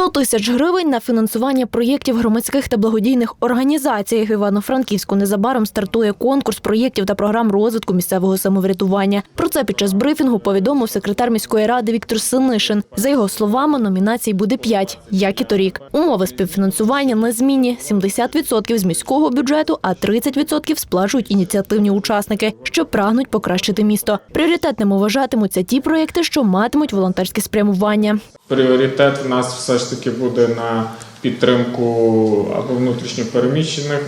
100 тисяч гривень на фінансування проєктів громадських та благодійних організацій. В Івано-Франківську незабаром стартує конкурс проєктів та програм розвитку місцевого самоврядування. Про це під час брифінгу повідомив секретар міської ради Віктор Синишин. За його словами, номінацій буде 5, як і торік. Умови співфінансування незмінні – 70% з міського бюджету, а 30% сплачують ініціативні учасники, що прагнуть покращити місто. Пріоритетними вважатимуться ті проєкти, що матимуть волонтерське спрямування. Пріоритет в нас все ж таки буде на підтримку або внутрішньопереміщених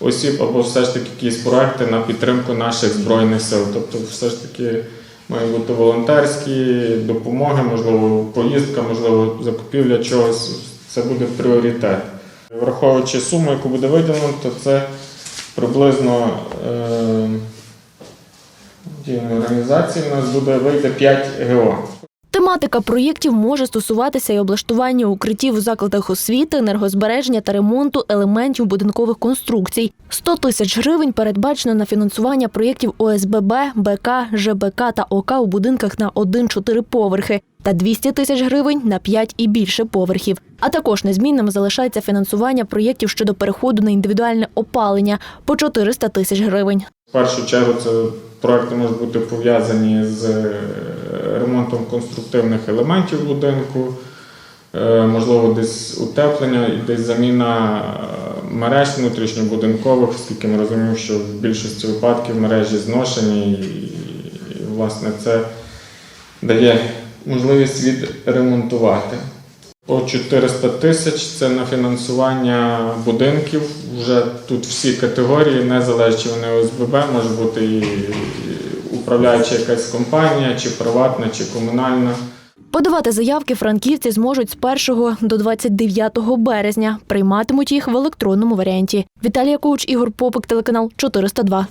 осіб, або все ж таки якісь проекти на підтримку наших збройних сил. Тобто, все ж таки мають бути волонтерські допомоги, можливо, поїздка, можливо, закупівля чогось. Це буде пріоритет. Враховуючи суму, яку буде виділено, то це приблизно е, організації у нас буде вийде 5 ГО. Тематика проєктів може стосуватися і облаштування укриттів у закладах освіти, енергозбереження та ремонту елементів будинкових конструкцій. 100 тисяч гривень передбачено на фінансування проєктів ОСББ, БК, ЖБК та ОК у будинках на 1-4 поверхи та 200 тисяч гривень на 5 і більше поверхів. А також незмінним залишається фінансування проєктів щодо переходу на індивідуальне опалення по 400 тисяч гривень. В першу чергу це проекти можуть бути пов'язані з е, ремонтом конструктивних елементів будинку, е, можливо, десь утеплення і десь заміна е, мереж внутрішньобудинкових, оскільки ми розуміємо, що в більшості випадків мережі зношені, і, і власне це дає можливість відремонтувати. По 400 тисяч це на фінансування будинків. Вже тут всі категорії, не залежить, чи вони ОСББ, може бути і управляюча якась компанія, чи приватна, чи комунальна. Подавати заявки франківці зможуть з 1 до 29 березня. Прийматимуть їх в електронному варіанті. Віталія Коуч, Ігор Попик, телеканал 402.